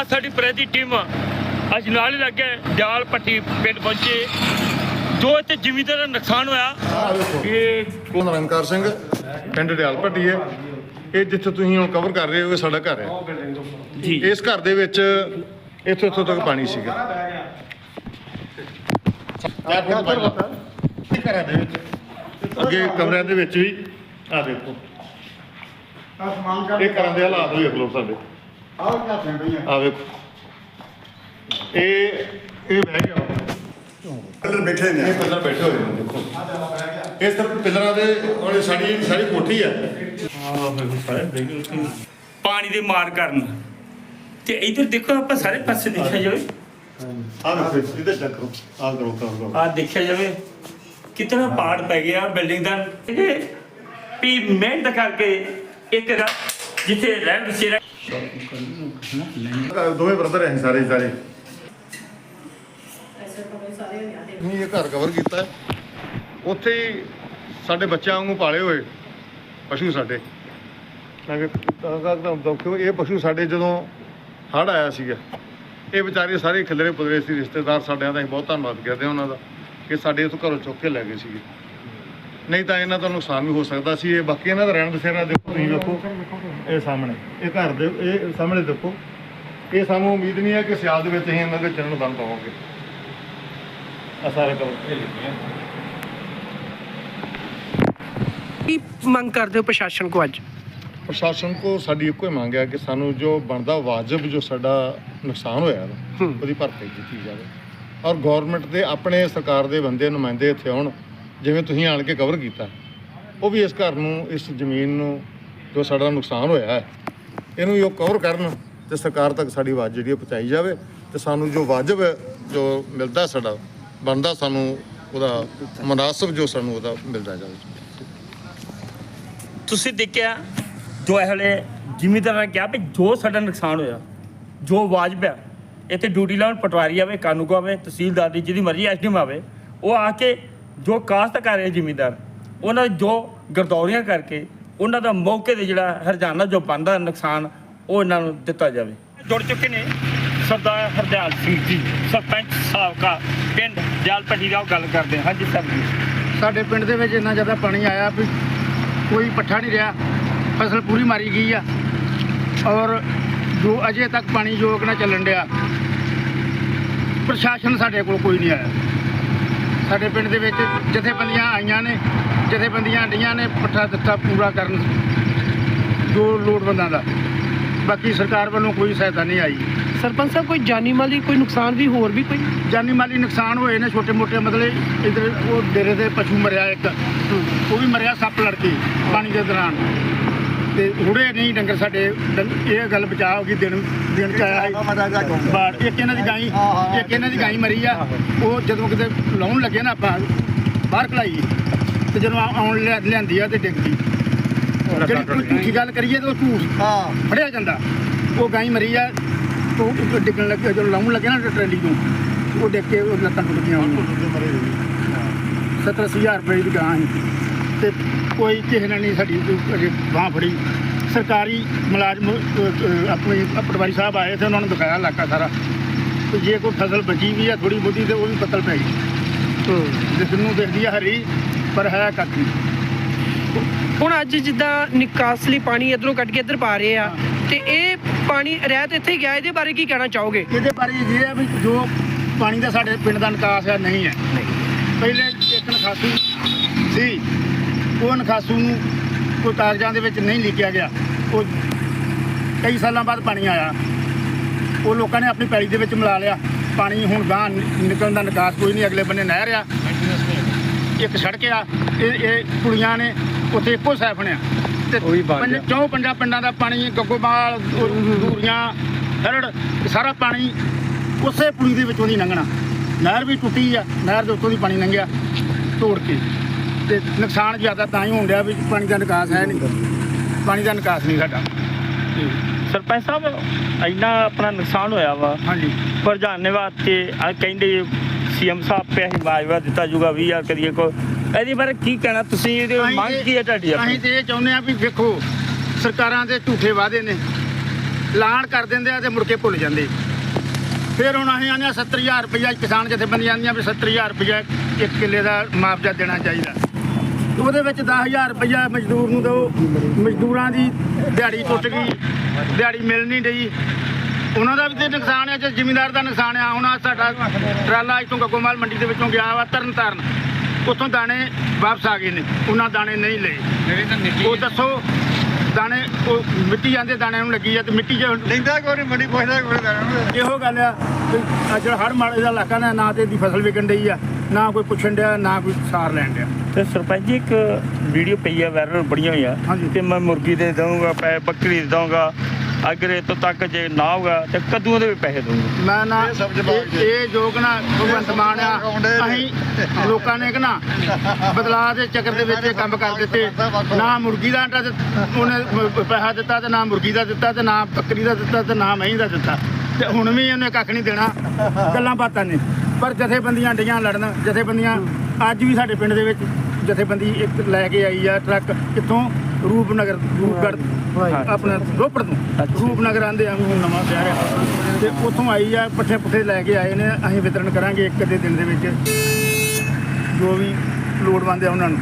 ਆ ਸਾਡੀ ਪ੍ਰੈਤੀ ਟੀਮ ਅੱਜ ਨਾਲ ਹੀ ਲੱਗੇ ਦਿਆਲ ਪੱਟੀ ਪਿੰਡ ਪਹੁੰਚੇ। ਜੋ ਇੱਥੇ ਜ਼ਿਮੀਂਦਾਰ ਦਾ ਨੁਕਸਾਨ ਹੋਇਆ ਇਹ ਕੋਲ ਨਿਰੰਕਾਰ ਸਿੰਘ ਪਿੰਡ ਡਿਆਲ ਭੱਟੀ ਹੈ। ਇਹ ਜਿੱਥੇ ਤੁਸੀਂ ਹੁਣ ਕਵਰ ਕਰ ਰਹੇ ਹੋ ਇਹ ਸਾਡਾ ਘਰ ਹੈ। ਜੀ। ਇਸ ਘਰ ਦੇ ਵਿੱਚ ਇੱਥੋਂ ਇੱਥੋਂ ਤੱਕ ਪਾਣੀ ਸੀਗਾ। ਚਾਰ ਫੁੱਟ ਪਾਣੀ ਇਹ ਘਰਾਂ ਦੇ ਵਿੱਚ? ਅੱਗੇ ਕਮਰਿਆਂ ਦੇ ਵਿੱਚ ਵੀ। ਆ ਦੇਖੋ। ਇਹ ਘਰਾਂ ਦੇ ਹਾਲਾਤ ਵੀ ਅਗਲੋ ਸਾਡੇ। ਆ ਵੇਖੋ। ਇਹ ਇਹ ਬਹਿ ਗਿਆ। ਪਿੱਲਰ ਬੈਠੇ ਨੇ। ਇਹ ਪਿੱਲਰ ਬੈਠੇ ਹੋਏ ਨੇ ਦੇਖੋ। ਇਹ ਸਿਰਫ ਪਿੱਲਰਾਂ ਦੇ ਉਹਨੇ ਸਾਡੀ ਸਾਰੀ ਕੋਠੀ ਹੈ ਪਾਣੀ ਦੇ ਮਾਰ ਕਾਰਨ। ਤੇ ਇਧਰ ਦੇਖੋ ਆਪਾਂ ਸਾਰੇ ਪਾਸੇ ਦੇਖਿਆ ਜਾਵੇ। ਆ ਵੇਖੋ ਇਹਦੇ ਚੈੱਕ ਕਰੋ। ਆ ਕਰੋ ਕਰੋ ਆ ਦੇਖਿਆ ਜਾਵੇ ਕਿਤਨਾ ਪਾੜ ਪੈ ਗਿਆ ਬਿਲਡਿੰਗ ਦਾ। ਵੀ ਮਿਹਨਤ ਕਰਕੇ ਇੱਕ ਰਾ- ਜਿੱਥੇ ਰਹਿਣ ਬਸੇਰਾ ਦੋਵੇਂ ਬ੍ਰਦਰ ਹੈ ਸਾਰੇ ਸਾਰੇ ਨਹੀਂ ਇਹ ਘਰ ਕਵਰ ਕੀਤਾ ਹੈ। ਉੱਥੇ ਹੀ ਸਾਡੇ ਬੱਚਿਆਂ ਵਾਂਗੂ ਪਾਲੇ ਹੋਏ ਪਸ਼ੂ ਸਾਡੇ। ਮੈਂ ਕਿਹਾ ਇਹ ਪਸ਼ੂ ਸਾਡੇ ਜਦੋਂ ਹੜ੍ਹ ਆਇਆ ਸੀਗਾ ਇਹ ਵਿਚਾਰੇ ਸਾਰੇ ਖਿਲਰੇ ਪੁਦਰੇ ਸੀ ਰਿਸ਼ਤੇਦਾਰ ਸਾਡਿਆਂ ਦਾ ਅਸੀਂ ਬਹੁਤ ਧੰਨਵਾਦ ਕਰਦੇ ਹਾਂ ਉਹਨਾਂ ਦਾ ਕਿ ਸਾਡੇ ਇੱਥੋਂ ਘਰੋਂ ਚੁੱਕ ਕੇ ਲੈ ਗਏ ਸੀਗੇ। ਨਹੀਂ ਤਾਂ ਇਹਨਾਂ ਦਾ ਨੁਕਸਾਨ ਵੀ ਹੋ ਸਕਦਾ ਸੀ। ਇਹ ਬਾਕੀ ਇਹਨਾਂ ਦਾ ਰਹਿਣ ਬਸੇਰਾ ਦੇਖੋ ਤੁਸੀਂ ਵੇਖੋ। ਇਹ ਸਾਹਮਣੇ ਇਹ ਘਰ ਦੇ ਇਹ ਸਾਹਮਣੇ ਦੇਖੋ। ਇਹ ਸਾਨੂੰ ਉਮੀਦ ਨਹੀਂ ਹੈ ਕਿ ਸਿਆਲ ਦੇ ਵਿੱਚ ਅਸੀਂ ਇਹਨਾਂ ਦੇ ਚਰਨ ਬੰਦ ਪਾਵਾਂਗੇ। ਆ ਸਾਰੇ ਕਵਰ ਇਹ ਕੀ ਮੰਗ ਕਰਦੇ ਹੋ ਪ੍ਰਸ਼ਾਸਨ ਕੋ ਅੱਜ? ਪ੍ਰਸ਼ਾਸਨ ਕੋ ਸਾਡੀ ਇੱਕੋ ਹੀ ਮੰਗ ਹੈ ਕਿ ਸਾਨੂੰ ਜੋ ਬਣਦਾ ਵਾਜਬ ਜੋ ਸਾਡਾ ਨੁਕਸਾਨ ਹੋਇਆ ਹੂੰ। ਉਹਦੀ ਭਰਪਾਈ ਕੀਤੀ ਜਾਵੇ। ਔਰ ਗਵਰਨਮੈਂਟ ਦੇ ਆਪਣੇ ਸਰਕਾਰ ਦੇ ਬੰਦੇ ਨੁਮਾਇੰਦੇ ਇੱਥੇ ਆਉਣ ਜਿਵੇਂ ਤੁਸੀਂ ਆਣ ਕੇ ਕਵਰ ਕੀਤਾ ਉਹ ਵੀ ਇਸ ਘਰ ਨੂੰ ਇਸ ਜ਼ਮੀਨ ਨੂੰ ਜੋ ਸਾਡਾ ਨੁਕਸਾਨ ਹੋਇਆ ਹੈ, ਇਹਨੂੰ ਵੀ ਉਹ ਕਵਰ ਕਰਨ ਤੇ ਸਰਕਾਰ ਤੱਕ ਸਾਡੀ ਆਵਾਜ਼ ਜਿਹੜੀ ਹੈ ਪਹੁੰਚਾਈ ਜਾਵੇ ਤੇ ਸਾਨੂੰ ਜੋ ਵਾਜਬ ਜੋ ਮਿਲਦਾ ਸਾਡਾ, ਬਣਦਾ ਸਾਨੂੰ ਉਹਦਾ ਮੁਨਾਸਬ ਜੋ ਸਾਨੂੰ ਉਹਦਾ ਮਿਲਦਾ ਜਾਵੇ। ਤੁਸੀਂ ਦੇਖਿਆ, ਜੋ ਇਹ ਵੇਲੇ ਜ਼ਿਮੀਂਦਾਰਾਂ ਨੇ ਕਿਹਾ ਵੀ ਜੋ ਸਾਡਾ ਨੁਕਸਾਨ ਹੋਇਆ, ਜੋ ਵਾਜਬ ਹੈ, ਇੱਥੇ ਡਿਊਟੀ ਲਾਉਣ, ਪਟਵਾਰੀ ਆਵੇ, ਕਾਨੂੰਗੋ ਆਵੇ, ਤਹਿਸੀਲਦਾਰ ਦੀ ਜਿਹਦੀ ਮਰਜ਼ੀ ਐਸਡੀਐਮ ਆਵੇ, ਉਹ ਆ ਕੇ ਜੋ ਕਾਸ਼ਤ ਕਰ ਰਹੇ ਜ਼ਿਮੀਦਾਰ, ਉਹਨਾਂ ਜੋ ਗਰਦੌਰੀਆਂ ਕਰਕੇ ਉਹਨਾਂ ਦਾ ਮੌਕੇ ਤੇ ਜਿਹੜਾ ਹਰਜਾਨਾ ਜੋ ਬਣਦਾ ਨੁਕਸਾਨ ਉਹ ਇਹਨਾਂ ਨੂੰ ਦਿੱਤਾ ਜਾਵੇ। ਜੁੜ ਚੁੱਕੇ ਨੇ ਸਰਦਾਰ ਹਰਦਿਆਲ ਸਿੰਘ ਜੀ ਸਰਪੰਚ ਸਾਬਕਾ ਪਿੰਡ ਦਿਆਲਪੱਟੀ ਦਾ ਉਹ ਗੱਲ ਕਰਦੇ ਹਾਂ। ਹਾਂਜੀ ਸਰ ਜੀ। ਸਾਡੇ ਪਿੰਡ ਦੇ ਵਿੱਚ ਇੰਨਾ ਜ਼ਿਆਦਾ ਪਾਣੀ ਆਇਆ ਵੀ ਕੋਈ ਪੱਠਾ ਨਹੀਂ ਰਿਹਾ ਫਸਲ ਪੂਰੀ ਮਾਰੀ ਗਈ ਆ। ਔਰ ਜੋ ਅਜੇ ਤੱਕ ਪਾਣੀ ਯੋਗ ਨਾ ਚੱਲਣ ਡਿਆ ਪ੍ਰਸ਼ਾਸਨ ਸਾਡੇ ਕੋਲ ਕੋਈ ਨਹੀਂ ਆਇਆ। ਸਾਡੇ ਪਿੰਡ ਦੇ ਵਿੱਚ ਜਥੇਬੰਦੀਆਂ ਆਈਆਂ ਨੇ ਜਥੇਬੰਦੀਆਂ ਆਂਡੀਆਂ ਨੇ ਪੱਠਾ ਦਿੱਤਾ ਪੂਰਾ ਕਰਨ ਜੋ ਲੋੜਵੰਦਾਂ ਦਾ। ਬਾਕੀ ਸਰਕਾਰ ਵੱਲੋਂ ਕੋਈ ਸਹਾਇਤਾ ਨਹੀਂ ਆਈ। ਸਰਪੰਚ ਸਾਹਿਬ ਕੋਈ ਜਾਨੀ ਮਾਲੀ ਕੋਈ ਨੁਕਸਾਨ ਵੀ ਹੋਰ ਵੀ ਕੋਈ? ਜਾਨੀ ਮਾਲੀ ਨੁਕਸਾਨ ਹੋਏ ਨੇ ਛੋਟੇ ਮੋਟੇ ਮਤਲਬ ਇਧਰ ਉਹ ਡੇਰੇ ਦੇ ਪਸ਼ੂ ਮਰਿਆ ਇੱਕ। ਉਹ ਵੀ ਮਰਿਆ ਸੱਪ ਲੜ ਕੇ ਪਾਣੀ ਦੇ ਦੌਰਾਨ। ਤੇ ਹੁੜੇ ਨਹੀਂ ਡੰਗਰ ਸਾਡੇ ਇਹ ਗੱਲ ਬਚਾ ਹੋ ਗਈ ਦਿਨ ਦਿਨ ਚ ਆਇਆ ਸੀ। ਬਾੜ ਇੱਕ ਇਹਨਾਂ ਦੀ ਗਾਈ ਇੱਕ ਇਹਨਾਂ ਦੀ ਗਾਈ ਮਰੀ ਆ। ਉਹ ਜਦੋਂ ਕਿਤੇ ਲਾਉਣ ਲੱਗੇ ਨਾ ਆਪਾਂ ਬਾਹਰ ਖਲਾਈ ਤੇ ਜਦੋਂ ਆ- ਆਉਣ ਲਿਆ- ਲਿਆਂਦੀ ਆ ਤੇ ਡਿੱਗ ਗਈ। ਜਿਹੜੀ ਕੋਈ ਝੂਠੀ ਗੱਲ ਕਰੀਏ ਤਾਂ ਉਹ ਝੂਠ ਫੜਿਆ ਜਾਂਦਾ। ਉਹ ਗਾਈ ਮਰੀ ਆ ਉਹ ਡਿੱਗਣ ਲੱਗੇ ਜਦੋਂ ਲਾਉਣ ਲੱਗੇ ਨਾ ਟਰੈਲੀ ਤੋਂ ਉਹ ਡਿੱਗ ਕੇ ਉਹ ਲੱਤਾਂ ਟੁੱਟ ਗਈਆਂ ਉਹਦੀਆਂ 70000 ਰੁਪਏ ਦੀ ਗਾਂ ਸੀ। ਤੇ ਕੋਈ ਕਿਸੇ ਨੇ ਨਹੀਂ ਸਾਡੀ ਬਾਂਹ ਫੜੀ। ਸਰਕਾਰੀ ਮੁਲਾਜ਼ਮ ਆਪਣੇ ਪਟਵਾਰੀ ਸਾਹਿਬ ਆਏ ਤੇ ਉਹਨਾਂ ਨੂੰ ਦਿਖਾਇਆ ਇਲਾਕਾ ਸਾਰਾ। ਤੇ ਜੇ ਕੋਈ ਫਸਲ ਬਚੀ ਵੀ ਆ ਥੋੜੀ ਬਹੁਤੀ ਤੇ ਉਹ ਵੀ ਪੱਤਲ ਪੈ ਗਈ। ਜਿਸ ਨੂੰ ਦੇਖਦੀ ਆ ਹਰੀ ਪਰ ਹੈ ਕੱਖ ਹੁਣ ਅੱਜ ਜਿੱਦਾਂ ਨਿਕਾਸ ਲਈ ਪਾਣੀ ਇਧਰੋਂ ਕੱਢ ਕੇ ਇੱਧਰ ਪਾ ਰਹੇ ਆ ਤੇ ਇਹ ਪਾਣੀ ਰਹਿਤ ਇੱਥੇ ਗਿਆ ਇਹਦੇ ਬਾਰੇ ਕੀ ਕਹਿਣਾ ਚਾਹੋਗੇ? ਇਹਦੇ ਬਾਰੇ ਇਹ ਹੈ ਵੀ ਜੋ ਪਾਣੀ ਦਾ ਸਾਡੇ ਪਿੰਡ ਦਾ ਨਿਕਾਸ ਹੈ ਨਹੀਂ ਹੈ। ਪਹਿਲੇ ਇੱਕ ਨਖਾਸੂ ਸੀ ਉਹ ਨਖਾਸੂ ਨੂੰ ਕੋਈ ਕਾਗਜ਼ਾਂ ਦੇ ਵਿੱਚ ਨਹੀਂ ਲਿਖਿਆ ਗਿਆ। ਉਹ ਕਈ ਸਾਲਾਂ ਬਾਅਦ ਪਾਣੀ ਆਇਆ। ਉਹ ਲੋਕਾਂ ਨੇ ਆਪਣੀ ਪੈਲੀ ਦੇ ਵਿੱਚ ਮਿਲਾ ਲਿਆ। ਪਾਣੀ ਹੁਣ ਗਾਂ ਨਿਕਲਣ ਦਾ ਨਿਕਾਸ ਕੋਈ ਨਹੀਂ। ਅਗਲੇ ਬੰਨੇ ਨਹਿਰ ਆ। ਇੱਕ ਸੜਕ ਆ। ਇਹ ਇਹ ਕੁੜੀਆਂ ਨੇ ਉੱਥੇ ਇੱਕੋ ਸਾਈਫਨ ਆ ਤੇ ਪੰਜ ਚੌਂ ਪੰਜਾਂ ਪਿੰਡਾਂ ਦਾ ਪਾਣੀ ਗੱਗੋਬਾਲ ਦੂਰੀਆਂ ਹਰੜ ਸਾਰਾ ਪਾਣੀ ਉਸੇ ਪੁਲੀ ਦੇ ਵਿੱਚੋਂ ਦੀ ਲੰਘਣਾ। ਨਹਿਰ ਵੀ ਟੁੱਟੀ ਆ। ਨਹਿਰ ਦੇ ਉੱਤੋਂ ਦੀ ਪਾਣੀ ਲੰਘਿਆ। ਤੋੜ ਕੇ। ਤੇ ਨੁਕਸਾਨ ਜ਼ਿਆਦਾ ਤਾਂ ਹੀ ਹੋਣ ਡਿਆ ਵੀ ਪਾਣੀ ਦਾ ਨਿਕਾਸ ਹੈ ਨਹੀਂ। ਪਾਣੀ ਦਾ ਨਿਕਾਸ ਨਹੀਂ ਸਾਡਾ। ਸਰਪੰਚ ਸਾਹਿਬ ਇੰਨਾ ਆਪਣਾ ਨੁਕਸਾਨ ਹੋਇਆ ਵਾ। ਹਾਂਜੀ। ਪਰ ਜਾਣਨੇ ਵਾਸਤੇ ਆ ਕਹਿੰਦੇ ਸੀਐਮ ਸਾਹਿਬ ਪੈਸੇ ਮਾਜਵਾ ਦਿੱਤਾ ਜੂਗਾ 20000 ਕਰੀਏ ਕੋ। ਇਹਦੇ ਬਾਰੇ ਕੀ ਕਹਿਣਾ? ਤੁਸੀਂ ਇਹਦੀ ਮੰਗ ਕੀ ਹੈ ਤੁਹਾਡੀ ਅਸੀਂ ਤੇ ਇਹ ਚਾਹੁੰਦੇ ਆ ਵੀ ਵੇਖੋ ਸਰਕਾਰਾਂ ਦੇ ਝੂਠੇ ਵਾਅਦੇ ਨੇ। ਐਲਾਨ ਕਰ ਦਿੰਦੇ ਆ ਤੇ ਮੁੜ ਕੇ ਭੁੱਲ ਜਾਂਦੇ। ਫਿਰ ਹੁਣ ਅਸੀਂ ਆਨੇ 70000 ਰੁਪਇਆ ਕਿਸਾਨ ਜਥੇਬੰਦੀਆਂ ਆਂਦੀਆਂ ਵੀ 70000 ਰੁਪਇਆ ਇੱਕ ਕਿੱਲੇ ਦਾ ਮੁਆਵਜ਼ਾ ਦੇਣਾ ਚਾਹੀਦਾ। ਉਹਦੇ ਵਿੱਚ 10000 ਰੁਪਇਆ ਮਜ਼ਦੂਰ ਨੂੰ ਦਿਓ। ਮਜ਼ਦੂਰਾਂ ਦੀ ਦਿਹਾੜੀ ਟੁੱਟ ਗਈ ਦਿਹਾੜੀ ਮਿਲ ਨਹੀਂ ਰਹੀ। ਉਹਨਾਂ ਦਾ ਵੀ ਤੇ ਨੁਕਸਾਨ ਹੈ ਜੇ ਜ਼ਿਮੀਂਦਾਰ ਦਾ ਨੁਕਸਾਨ ਆ ਹੁਣ ਸਾਡਾ ਟਰਾਲਾ ਇੱਥੋਂ ਗੱਗੋਮਾਲ ਮੰਡੀ ਦੇ ਵਿੱਚੋਂ ਗਿਆ ਵਾ ਤਰਨ ਤਾਰਨ ਉੱਥੋਂ ਦਾਣੇ ਵਾਪਸ ਆ ਗਏ ਨੇ ਉਹਨਾਂ ਦਾਣੇ ਨਹੀਂ ਲਏ। ਉਹ ਦੱਸੋ ਦਾਣੇ ਉਹ ਮਿੱਟੀ ਜਾਂਦੇ ਦਾਣਿਆਂ ਨੂੰ ਲੱਗੀ ਆ ਤੇ ਮਿੱਟੀ ਜੇ ਲੈਂਦਾ ਕੋਈ ਨਹੀਂ ਮੰਡੀ ਪੁੱਛਦਾ ਕੋਈ ਨਹੀਂ ਇਹੋ ਗੱਲ ਆ ਜਿਹੜਾ ਹੜ ਮਾੜੇ ਦਾ ਇਲਾਕਾ ਨਾ ਨਾ ਤੇ ਦੀ ਫਸਲ ਵਿਕਣ ਡਈ ਆ ਨਾ ਕੋਈ ਪੁੱਛਣ ਡਿਆ ਨਾ ਕੋਈ ਸਾਰ ਲੈਣ ਡਿਆ। ਤੇ ਸਰਪੰਚ ਜੀ ਇੱਕ ਵੀਡੀਓ ਪਈ ਆ ਵਾਇਰਲ ਬੜੀਆਂ ਹੋਈਆਂ ਹਾਂਜੀ। ਤੇ ਮੈਂ ਮੁਰਗੀ ਦੇ ਦਊਂਗਾ ਪੈ ਬੱਕਰੀ ਦੇ ਦਊਂਗਾ। ਅਗਰ ਇਹ ਤੋਂ ਤੱਕ ਜੇ ਨਾ ਹੋਗਾ ਤੇ ਕੱਦੂਆਂ ਦੇ ਵੀ ਪੈਸੇ ਦਊਂਗਾ। ਮੈਂ ਨਾ ਇਹ ਸਭ ਜਵਾਬ ਇਹ- ਇਹ ਜੋਗ ਨਾ ਭਗਵੰਤ ਮਾਨ ਆ ਅਸੀਂ ਲੋਕਾਂ ਨੇ ਕਿ ਨਾ ਬਦਲਾਅ ਦੇ ਚੱਕਰ ਦੇ ਵਿੱਚ ਇਹ ਕੰਮ ਕਰ ਦਿੱਤੇ। ਨਾ ਮੁਰਗੀ ਦਾ ਆਟਾ ਦਿੱਤ- ਉਹਨੇ ਪ- ਪੈਸਾ ਦਿੱਤਾ ਤੇ ਨਾ ਮੁਰਗੀ ਦਾ ਦਿੱਤਾ ਤੇ ਨਾ ਬੱਕਰੀ ਦਾ ਦਿੱਤਾ ਤੇ ਨਾ ਮਹੀਂ ਦਾ ਦਿੱਤਾ। ਤੇ ਹੁਣ ਵੀ ਉਹਨੇ ਕੱਖ ਨਹੀਂ ਦੇਣਾ। ਗੱਲਾਂ ਬਾਤਾਂ ਨੇ। ਪਰ ਜਥੇਬੰਦੀਆਂ ਡੀਆਂ ਲੜਨ ਜਥੇਬੰਦੀਆਂ ਅੱਜ ਵੀ ਸਾਡੇ ਪਿੰਡ ਦੇ ਵਿੱਚ ਜਥੇਬੰਦੀ ਇੱਕ ਲੈ ਕੇ ਆਈ ਆ ਟਰੱਕ ਕਿੱਥੋਂ ਰੂਪਨਗਰ ਰੂਪਗੜ੍ਹ ਆਪਣਾ ਰੋਪੜ ਤੋਂ। ਰੂਪਨਗਰ ਆਂਦੇ ਆ ਹੁਣ ਨਵਾਂ ਸ਼ਹਿਰ ਆ। ਤੇ ਉੱਥੋਂ ਆਈ ਆ ਪੱਠੇ ਪੁੱਠੇ ਲੈ ਕੇ ਆਏ ਨੇ ਅਸੀਂ ਵਿਤਰਨ ਕਰਾਂਗੇ ਇੱਕ ਅੱਧੇ ਦਿਨ ਦੇ ਵਿੱਚ। ਜੋ ਵੀ ਲੋੜਵੰਦ ਆ ਉਹਨਾਂ ਨੂੰ।